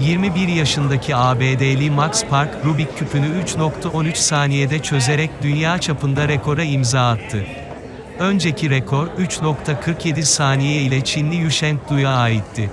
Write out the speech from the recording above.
21 yaşındaki ABD'li Max Park, Rubik küpünü 3.13 saniyede çözerek dünya çapında rekora imza attı. Önceki rekor, 3.47 saniye ile Çinli Yusheng Du'ya aitti.